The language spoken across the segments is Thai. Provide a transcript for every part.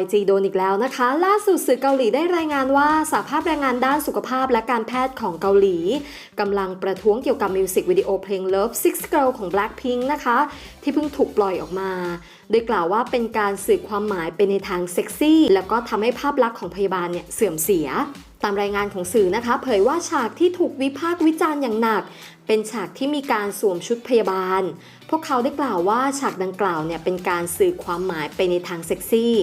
YG โดนอีกแล้วนะคะ ล่าสุดสื่อเกาหลีได้รายงานว่าสหภาพแรงงานด้านสุขภาพและการแพทย์ของเกาหลีกำลังประท้วงเกี่ยวกับมิวสิกวิดีโอเพลง Love Six Girl ของ Blackpink นะคะ ที่เพิ่งถูกปล่อยออกมา โดยกล่าวว่าเป็นการสื่อความหมายไปในทางเซ็กซี่ แล้วก็ทำให้ภาพลักษณ์ของพยาบาลเนี่ยเสื่อมเสีย ตามรายงานของสื่อนะคะ เผยว่าฉากที่ถูกวิพากษ์วิจารณ์อย่างหนัก เป็นฉากที่มีการสวมชุดพยาบาล พวกเขาได้กล่าวว่าฉากดังกล่าวเนี่ยเป็นการสื่อความหมายไปในทางเซ็กซี่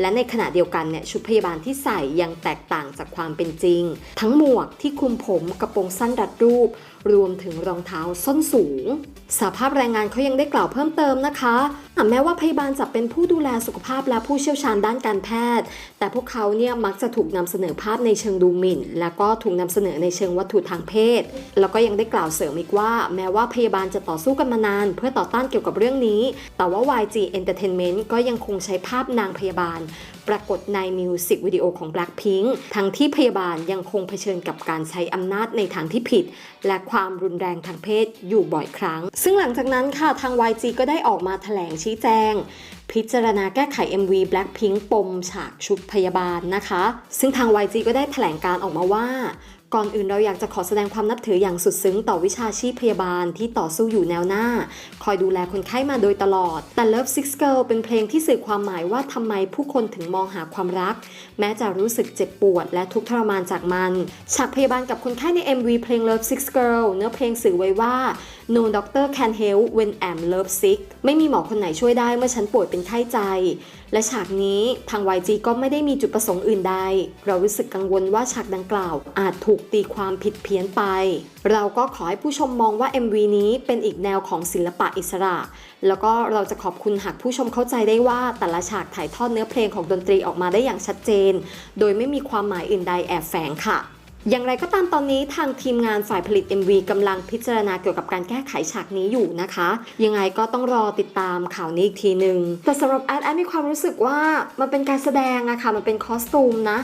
และในขณะเดียวกันเนี่ยชุดพยาบาลที่ใส่ยังแตกต่างจากความเป็นจริง ทั้งหมวกที่คลุมผมกระโปรงสั้นรัดรูป รวมถึงรองเท้าส้นสูงสาภาพแรงงานเขายังได้กล่าวเพิ่มเติมนะคะ แม้ว่าพยาบาลจะเป็นผู้ดูแลสุขภาพและผู้เชี่ยวชาญด้านการแพทย์ แต่พวกเขาเนี่ยมักจะถูกนำเสนอภาพในเชิงดูหมิ่น แล้วก็ถูกนำเสนอในเชิงวัตถุทางเพศ แล้วก็ยังได้กล่าวเสริมอีกว่า แม้ว่าพยาบาลจะต่อสู้กันมานาน เพื่อต่อต้านเกี่ยวกับเรื่องนี้ แต่ว่า YG Entertainment ก็ยังคงใช้ภาพนางพยาบาล ปรากฏในมิวสิกวิดีโอของ Blackpink ทั้งที่พยาบาลยังคงเผชิญกับการใช้อำนาจในทางที่ผิด และความรุนแรงทางเพศอยู่บ่อยครั้ง ซึ่งหลังจากนั้นค่ะทาง YG ก็ได้ออกมาแถลงชี้ชี้แจง พิจารณาแก้ไข MV Blackpink ปมฉากชุดพยาบาลนะคะ ซึ่งทาง YG ก็ได้แถลงการออกมาว่า ก่อนอื่นเราอยากจะขอแสดงความนับถืออย่างสุดซึ้งต่อวิชาชีพพยาบาลที่ต่อสู้อยู่แนวหน้า คอยดูแลคนไข้มาโดยตลอด แต่ Love Six Girl เป็นเพลงที่สื่อความหมายว่าทำไมผู้คนถึงมองหาความรัก แม้จะรู้สึกเจ็บปวดและทุกข์ทรมานจากมันฉากพยาบาลกับคนไข้ใน MV เพลง Love Six Girl เนื้อเพลงสื่อไว้ว่า No doctor can help when I'm love sick ไม่มีหมอคนไหนช่วยได้เมื่อฉันป่วยเป็นไข้ใจ และฉากนี้ทาง YG ก็ไม่ได้มีจุดประสงค์อื่นใด เรารู้สึกกังวลว่าฉากดังกล่าว อาจถูกตีความผิดเพี้ยนไป เราก็ขอให้ผู้ชมมองว่า MV นี้เป็นอีกแนวของศิลปะอิสระ แล้วก็เราจะขอบคุณหากผู้ชมเข้าใจได้ว่า แต่ละฉากถ่ายทอดเนื้อเพลงของดนตรีออกมาได้อย่างชัดเจน โดยไม่มีความหมายอื่นใดแอบแฝงค่ะ อย่างไรก็ตามตอนนี้ทางทีมงานฝ่ายผลิต MV กำลังพิจารณาเกี่ยวกับการแก้ไขฉากนี้อยู่นะคะ ยังไงก็ต้องรอติดตามข่าวนี้อีกทีหนึ่งแต่สำหรับแอดแอดมีความรู้สึกว่ามันเป็นการแสดงอะค่ะมันเป็นคอสตูมนะ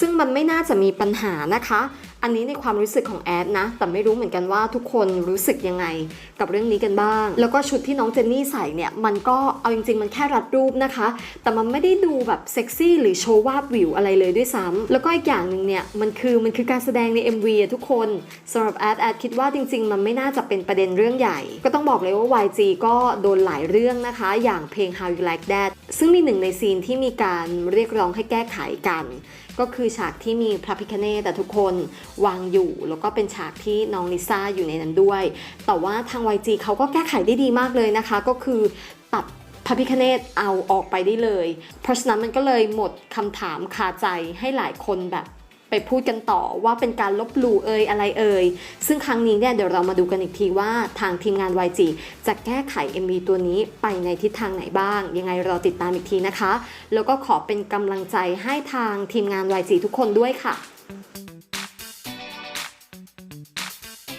ซึ่งมันไม่น่าจะมีปัญหานะคะ อันนี้ในความรู้สึกของแอดนะ แต่ไม่รู้เหมือนกันว่าทุกคนรู้สึกยังไงกับเรื่องนี้กันบ้าง แล้วก็ชุดที่น้องเจนนี่ใส่เนี่ย มันก็เอาจริงๆ มันแค่รัดรูปนะคะ แต่มันไม่ได้ดูแบบเซ็กซี่หรือโชว์วาบวิวอะไรเลยด้วยซ้ำแล้วก็อีกอย่างหนึ่งเนี่ย มันคือมันคือการแสดงใน MV อะทุกคนสำหรับแอดแอดคิดว่าจริง ๆ มันไม่น่าจะเป็นประเด็นเรื่องใหญ่ ก็ต้องบอกเลยว่า YG ก็โดนหลายเรื่องนะคะ อย่างเพลง How You Like That ซึ่งมีหนึ่งในซีนที่มีการเรียกร้องให้แก้ไขกัน ก็คือฉากที่มีพระพิคเนตแต่ทุกคนวางอยู่ แล้วก็เป็นฉากที่น้องลิซ่าอยู่ในนั้นด้วย แต่ว่าทาง YG เขาก็แก้ไขได้ดีมากเลยนะคะ ก็คือตัดพระพิคเนตเอาออกไปได้เลย เพราะฉะนั้นมันก็เลยหมดคำถามคาใจให้หลายคนแบบไปพูดกันต่อว่าเป็นการลบหลู่เอ่ยอะไรเอ่ยซึ่งครั้งนี้เนี่ยเดี๋ยวเรามาดูกันอีกทีว่าทางทีมงาน YG จะแก้ไข MV ตัวนี้ไปในทิศทางไหนบ้าง ยังไงรอติดตามอีกทีนะคะ แล้วก็ขอเป็นกำลังใจให้ทางทีมงาน YG ทุกคนด้วยค่ะ